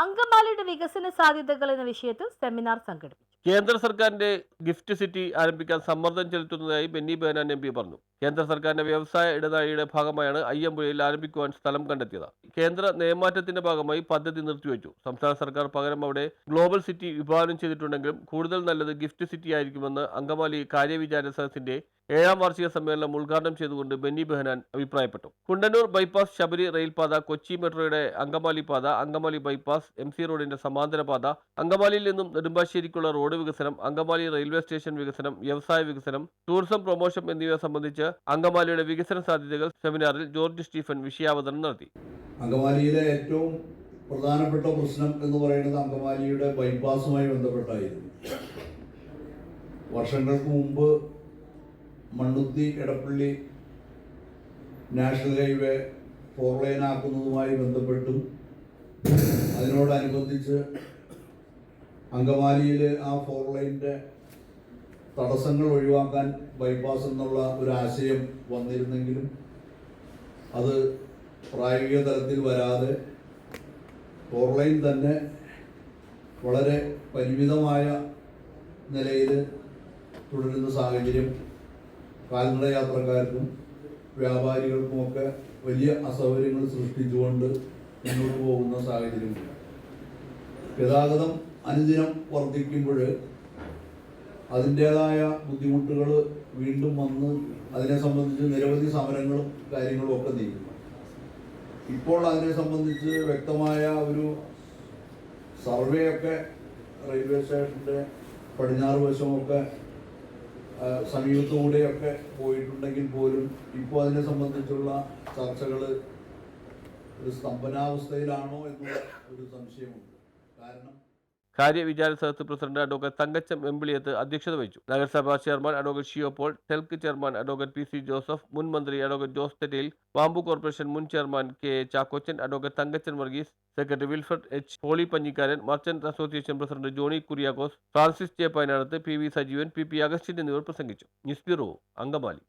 അങ്കമാലിയുടെ വികസന സാധ്യതകൾ എന്ന വിഷയത്തിൽ സെമിനാർ സംഘടിപ്പിച്ചു. കേന്ദ്ര സർക്കാരിന്റെ ഗിഫ്റ്റ് സിറ്റി ആരംഭിക്കാൻ സമ്മർദ്ദം ചെലുത്തുന്നതായി ബെന്നി ബെഹനാൻ എം പി പറഞ്ഞു. കേന്ദ്ര സർക്കാരിന്റെ വ്യവസായ ഇടനാഴിയുടെ ഭാഗമായാണ് അയ്യമ്പുഴയിൽ ആരംഭിക്കുവാൻ സ്ഥലം കണ്ടെത്തിയത്. കേന്ദ്ര നിയമമാറ്റത്തിന്റെ ഭാഗമായി പദ്ധതി നിർത്തിവെച്ചു. സംസ്ഥാന സർക്കാർ പകരം അവിടെ ഗ്ലോബൽ സിറ്റി വിഭാവനം ചെയ്തിട്ടുണ്ടെങ്കിലും കൂടുതൽ നല്ലത് ഗിഫ്റ്റ് സിറ്റി ആയിരിക്കുമെന്ന് അങ്കമാലി കാര്യവിചാര സദസ്സിന്റെ ഏഴാം വാർഷിക സമ്മേളനം ഉദ്ഘാടനം ചെയ്തുകൊണ്ട് ബെന്നി ബെഹനാൻ അഭിപ്രായപ്പെട്ടു. കുണ്ടന്നൂർ ബൈപ്പാസ് ശബരി റെയിൽപാത കൊച്ചി മെട്രോയുടെ അങ്കമാലി പാത അങ്കമാലി ബൈപ്പാസ് എം സി റോഡിന്റെ സമാന്തര പാത അങ്കമാലിയിൽ നിന്നും നെടുമ്പാശ്ശേരിക്കുള്ള റോഡ് വികസനം അങ്കമാലി റെയിൽവേ സ്റ്റേഷൻ വികസനം വ്യവസായ വികസനം ടൂറിസം പ്രൊമോഷൻ എന്നിവ സംബന്ധിച്ച് അങ്കമാലിയുടെ വികസന സാധ്യതകൾ സെമിനാറിൽ ജോർജ് സ്റ്റീഫൻ വിഷയാവതരണം നടത്തി. അങ്കമാലിയിലെ ഏറ്റവും പ്രധാനപ്പെട്ട പ്രശ്നം എന്ന് പറയുന്നത് അങ്കമാലിയുടെ ബൈപ്പാസുമായി ബന്ധപ്പെട്ടായിരുന്നു. വർഷങ്ങൾക്ക് മുമ്പ് Mannuthy Edappally national highway four line ആക്കുന്നതുമായി ബന്ധപ്പെട്ടും അതിനോടനുബന്ധിച്ച് അങ്കമാലിയിൽ ആ ഫോർ ലൈനിന്റെ തടസ്സങ്ങൾ ഒഴിവാക്കാൻ ബൈപ്പാസ് എന്നുള്ള ഒരു ആശയം വന്നിരുന്നെങ്കിലും അത് പ്രായോഗിക തലത്തിൽ വരാതെ ഫോർ ലൈൻ തന്നെ വളരെ പരിമിതമായ നിലയിൽ തുടരുന്ന സാഹചര്യം കാൽനട യാത്രക്കാർക്കും വ്യാപാരികൾക്കുമൊക്കെ വലിയ അസൗകര്യങ്ങൾ സൃഷ്ടിച്ചുകൊണ്ട് മുന്നോട്ട് പോകുന്ന സാഹചര്യമുണ്ട് ഗതാഗതം അനുദിനം വർദ്ധിക്കുമ്പോൾ അതിന്റേതായ ബുദ്ധിമുട്ടുകൾ വീണ്ടും വന്ന് അതിനെ സംബന്ധിച്ച് നിരവധി സമരങ്ങളും കാര്യങ്ങളും ഒക്കെ നീങ്ങും. ഇപ്പോൾ അതിനെ സംബന്ധിച്ച് വ്യക്തമായ ഒരു സർവേ ഒക്കെ റെയിൽവേ സ്റ്റേഷന്റെ പടിഞ്ഞാറ് വശമൊക്കെ സമീപത്തുകൂടെയൊക്കെ പോയിട്ടുണ്ടെങ്കിൽ പോലും ഇപ്പോൾ അതിനെ സംബന്ധിച്ചുള്ള ചർച്ചകൾ ഒരു സ്തംഭനാവസ്ഥയിലാണോ എന്നുള്ള ഒരു സംശയമുണ്ട്. കാരണം കാര്യവിചാര സദസ് പ്രസിഡന്റ് അഡ്വക്കേറ്റ് തങ്കച്ചം വെമ്പിളിയത്ത് അധ്യക്ഷത വഹിച്ചു. നഗരസഭാ chairman advocate Shiyo Paul TELK chairman advocate P C Joseph മുൻ മന്ത്രി advocate Jose Thettayil bamboo corporation മുൻ chairman K Chackochan advocate Thankachan Varghese secretary Wilfred H Holy Panjikkaran merchant association president Johny Kuriakose Francis J Painadath P V Sajeevan P P Augustine എന്നിവർ പ്രസംഗിച്ചു. News bureau Angamaly.